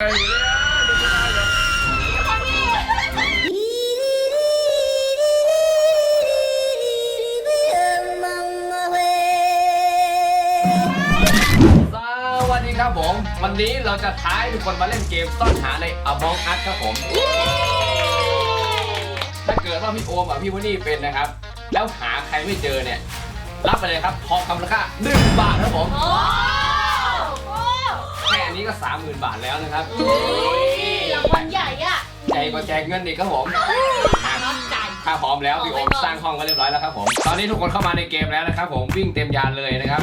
สวัสดีครับผม วันนี้เราจะท้ายทุกคนมาเล่นเกมซ่อนหาใน Among Us ครับผม ถ้าเกิดว่าพี่โอมกับพี่วนี่เป็นนะครับ แล้วหาใครไม่เจอเนี่ย รับไปเลยครับทองคำราคา1บาทครับผมแค่อั นนี้ก็ 30,000 บาทแล้วนะครับรางวัลใหญ่อะใจก็แจกเงินอีกครับผมน้องใจถ้าพร้อมแล้วพี่โอมสร้างห้องไว้เรียบร้อยแล้วครับผม ตอนนี้ทุกคนเข้ามาในเกมแล้วนะครับผมวิ่งเต็มยานเลยนะครับ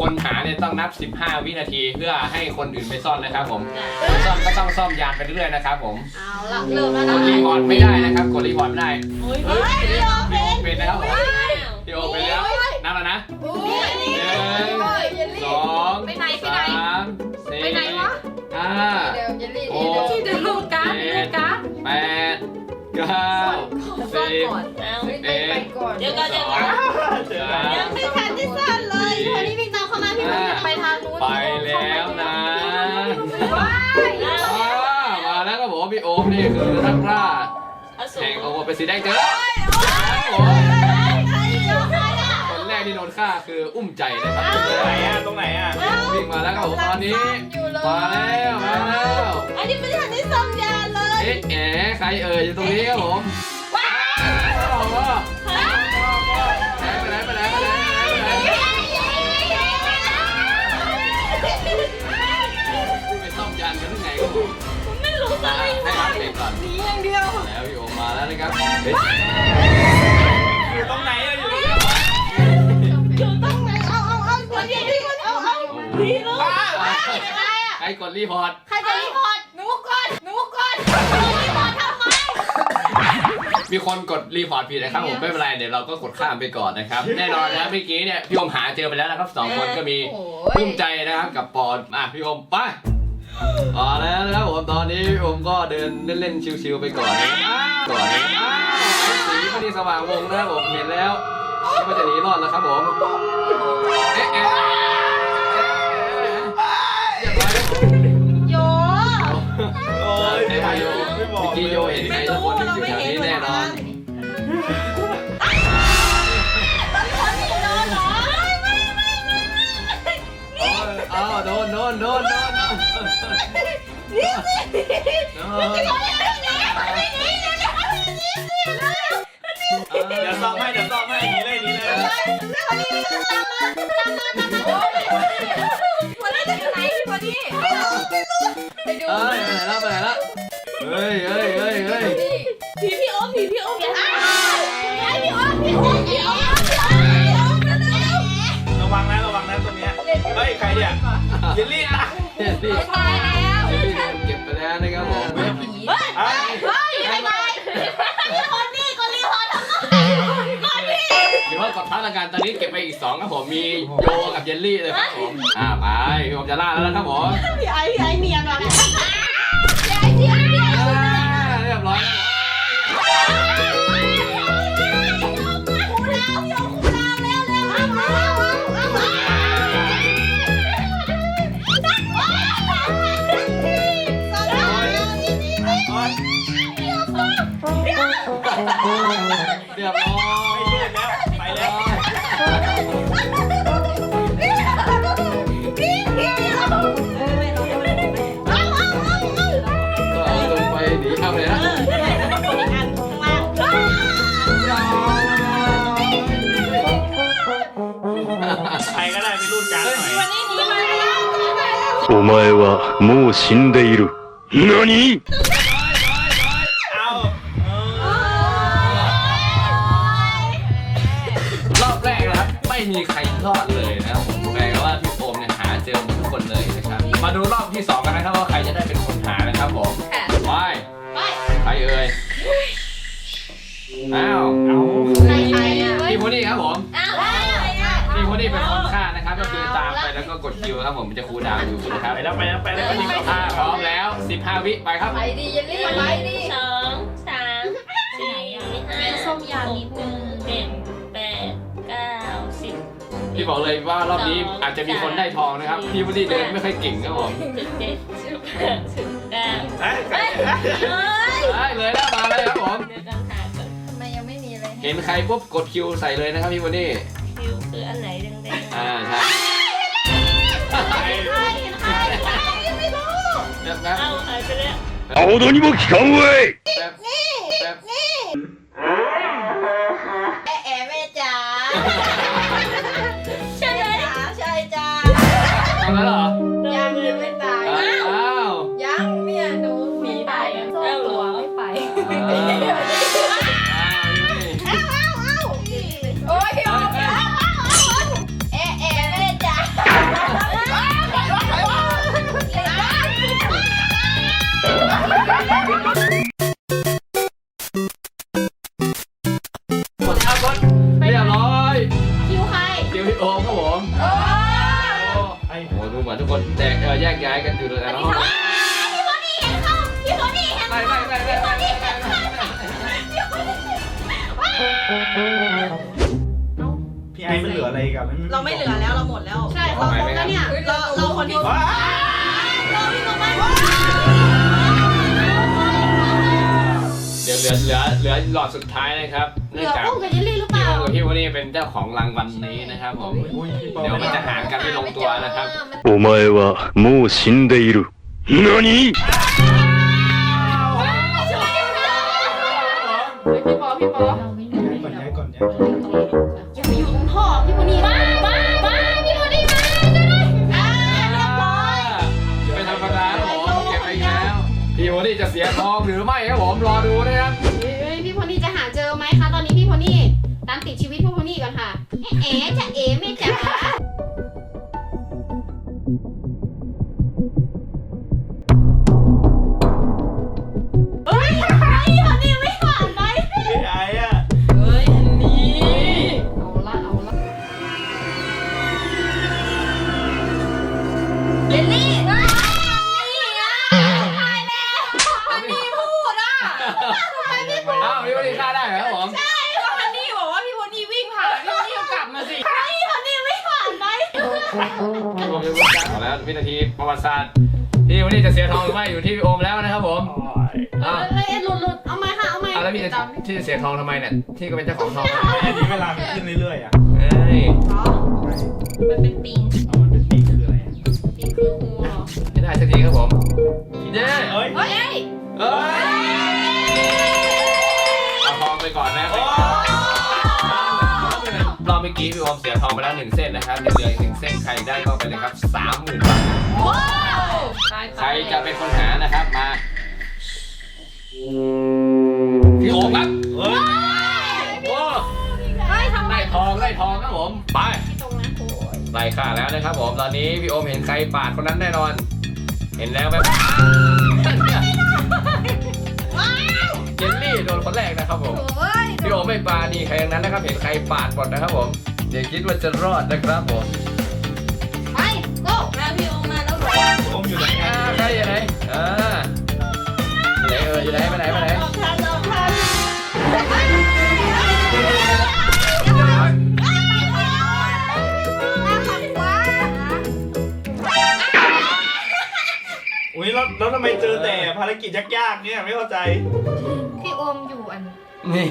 คนหาเนี่ยต้องนับ 15 วินาทีเพื่อให้คนอื่นไปซ่อนนะครับผมคนซ่อนก็ต้องซ่อมยานไปเรื่อยๆนะครับผมเอาละเริ่มแล้วกนะดรีพอร์ตไม่ได้นะครับกดรีพอร์ตไม่ได้เฮ้ยเฮ้ยพี่โอเพพี่โอเป็นนะครับผมพี่โอเป็นแล้วนับแล้วนะโอ้ยหนึ่งเยลลี่สองไปไหนไปไหนาเดี๋ยวเยลลี่โอ้ที่จะลูกการ์ดลูกการ์ดแปดเก้าสิบเอ๊ะเดี๋ยวก่อนเดี๋ยวก่อนยังไม่ทันที่สั่นเลยคนนี้พี่ตามเข้ามาพี่มันจะไปทางนู้นไปแล้วนะอ่ามาแล้วครับผมพี่โอมนี่คือนักล่าแห่งโอมเป็นสีแดงเจอ ที่โดนฆ่าคืออุ้มใจนะครับตรงไหนอะตรงไหนอะวิ่งมาแล้วครับผมตอนนี้มาแล้วมาแล้วอันนี้ไม่ทันที่ซ่อมยาเลยเอ๊ะแอะใครเอ่ยอยู่ตรงนี้ครับผม ดรีพอร์ตใครจะรีพอร์ตหนูก่อนหนูก่อนรีพอร์ตทำไม มีคนกดรีพอร์ตผิดนะครับผมไม่เป็นไรเดี๋ยวเราก็กดข้ามไปก่อนนะครับ แน่นอนนะเมื่อกี้เนี่ยพี่โอมหาเจอไปแล้วนะครับสองคนก็มีปลื้มใจนะครับกับปอนอะพี่โอมไปอ๋อแล้วนะครับผมตอนนี้พี่โอมก็เดินเล่นๆชิวๆไปก่อนนะครับอ้าวก่อนนะครับอ้าวสีพอดีสว่างวงนะครับผมเห็นแล้วคิดว่าจะหนีรอดแล้วครับผมเอ๊ะเอ๊ะ กเมื่อกี้โยเห็นใครสักคนอยู่แถวนี้แน่นอน อ้าวโดนโดนโดนโดนโดนโดนเดี๋ยวซ่อมให้เดี๋ยวซ่อมให้หนีเลยหนีเลยไปดู เอ้ยไปไหนแล้วไปไหนแล้ว เฮ้ยเฮ้ยเฮ้ยเฮ้ยผีพี่โอ๊คผีพี่โอ๊คพี่โอ๊คพี่โอ๊คพี่โอ๊คพี่โอ๊คพี่โอ๊คเร็วระวังนะระวังนะตรงเนี้ยเฮ้ยใครเนี่ยเยลลี่ตายเนี่ยพี่ตายแล้วเก็บไปแล้วนะครับผมเฮ้ยเฮ้ยไม่ไปพี่คนนี้คนรีพอร์ตทำไมคนนี้หรือว่ากดพักละกันตอนนี้เก็บไปอีกสองครับผมมีโยกับเยลลี่เลยครับผมอ่าไปผมจะล่าแล้วนะครับผมพี่ไอ้พี่ไอ้เนียนว่ะ รียบร้อยแล้ว 前はもう死んでいる。何 เอาเออ รอบแรกนะครับไม่มีใครรอดเลยนะครับผมแปลว่าพี่โอมเนี่ยหาเจอหมดทุกคนเลยนะครับมาดูรอบที่สองกันนะครับว่าใครจะได้เป็นคนหานะครับผมไปใครเอ่ยอ้าว เอา แล้วก็กดคิวครับผมมันจะคูลดาวน์อยู่นะครับไปแล้วไปแล้วไปแล้วไปแล้วถ้าพร้อมแล้ว 15 วิไปครับ ไปดีเยลลี่ไปดีสองสามสี่ห้าแม่ส้มยานิดนึงเจ็ดแปดเก้าสิบพี่บอกเลยว่ารอบนี้อาจจะมีคนได้ทองนะครับพี่วันนี้เดินไม่ค่อยเก่งครับผมสิบเจ็ดสิบแปดสิบเก้าเอ้ยเฮ้ยเฮ้ยได้เลยแล้วมาเลยครับผมเดี๋ยวกันหาก่อนทำไมยังไม่มีเลยเห็นใครปุ๊บกดคิวใส่เลยนะครับพี่วันนี้คิวคืออันไหนแดงๆอ่าใช่ แป๊บแป๊บ เอ้าหายไปแล้ว 青戸にも効かんわい พี่ไอ้มันเหลืออะไรอีกับ เราไม่เหลือแล้วเราหมดแล้ว ใช่เขาครบแล้วเนี่ย เราเราคนที่ ว้า เราพี่โคไม่ เดี๋ยวเหลือเหลือเหลือหลอดสุดท้ายนะครับ เหลื เนื่อง อ จาก ปุ้งกับเยลลี่หรือเป พี่ ล่า โอมกับพี่วันนี้เป็นเจ้าของรางวัลนี้นะครับผม อุ้ยพี่ปอ เดี๋ยวมันจะหารกันไม่ลงตัวนะครับ お前はもう死んでいる何 พี่ปอพี่ปอก่อนย้ายก่อนย้ายอย่าไปอยู่ตรงท่อพี่โคนี่มามามาพี่โคนี่มาอ่าเรียบร้อยเป็นธรรมดาครับผมเก็บไปอีกแล้วพี่วันนี้จะเสียทองหรือไม่ครับผมรอดู พี่โอมจะรู้จักขอแล้ววินาทีประวัติศาสตร์พี่วันนี้จะเสียทองหรือไม่อยู่ที่พี่โอมแล้วนะครับผมโอ้ยอ้าวเอ้ยหลุดหลุดเอาไหมค่ะ เอาไหมอ้าวแล้วพี่จะที่จะเสียทองทำไมเนี่ยที่ก็เป็นเจ้าของทองอะอันนี้เวลามันขึ้นเรื่อยๆอะเอ้ยมันเป็นปิงเอามันเป็นปีกคืออะไรอะปิงคืองูเหรอไม่ได้สักทีครับผมเย้เอ้ย เฮ้ย เอ้ย กี้พี่โอมเสียทองไปแล้วหนึ่งเส้นนะครับเดี๋ยวเหลืออีกหนึ่งเส้นใครได้ก็ไปเลยครับสามหมื่นบาทว้าวตายใครจะเป็นคนหานะครับมาพี่โอมครับเฮ้ยโอ้เฮ้ยทำไมได้ทองได้ทองครับผมไปตรงนั้นโอ้ยไล่ค่าแล้วนะครับผมตอนนี้พี่โอมเห็นใครปาดคนนั้นแน่นอน เห็นแล้วแบบเจลลี่โดนคนแรกนะครับผม โอ้ยพี่โอมไม่ปาดีใครทั้งนั้นนะครับ เห็นใครปาดหมดนะครับผม อย่าคิดว่าจะรอดนะครับผมไปโก้มาพี่โอมมาแล้วเหรออมอยู่ไหนอ่าอะใครอยู่ไหนอ่าอยู่ไหนเอออยู่ไหนไปไหนไปไหนลองทันลองทันอุ้ยแล้วแล้วทำไมเจอแต่ภารกิจยากๆเนี่ยไม่เข้าใจ พี่โอมอยู่อัน นี่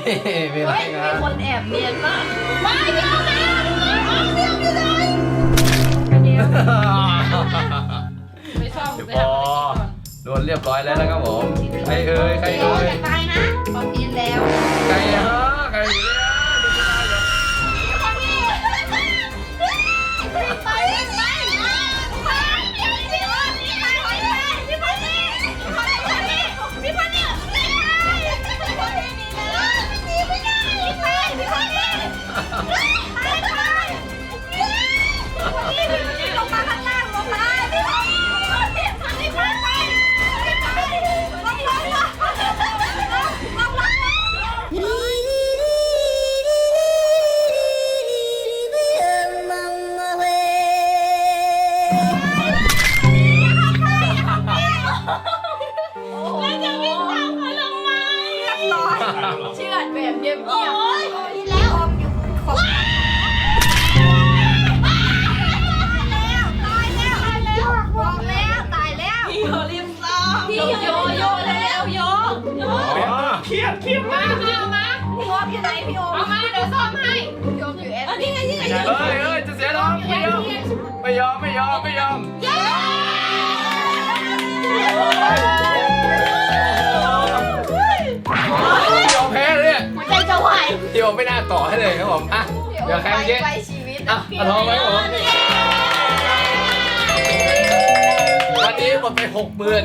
ไม่ไรครัมีบคนแอบเนียนมากไปพี่เอาไปเอาเรื่องอยู่เลยไม่ชอบเดี๋ยวไปพอทำอะไรกินก่อนโดนเรียบร้อยแล้วนะครับผมใครเอ่ยใครโอ้เอ่ รียดเครียดมามาเอามาพี่โอมอยู่ไหนพี่โอมเอามาเดี๋ยวซ่อมให้พี่โอมอยู่แอปนี่ไงนี่ไงเฮ้ยเฮ้ยจะเสียน้องไม่ยอมไม่ยอมไม่ยอมไม่ยอมพี่โอมแพ้เลยเนี่ยหัวใจจะวายพี่โอมไม่น่าต่อให้เลยครับผมอะเดี๋ยวใครเมื่อกี้ไปชีวิตอะเอาทองไว้ผมวันนี้หมดไปหกหมื่น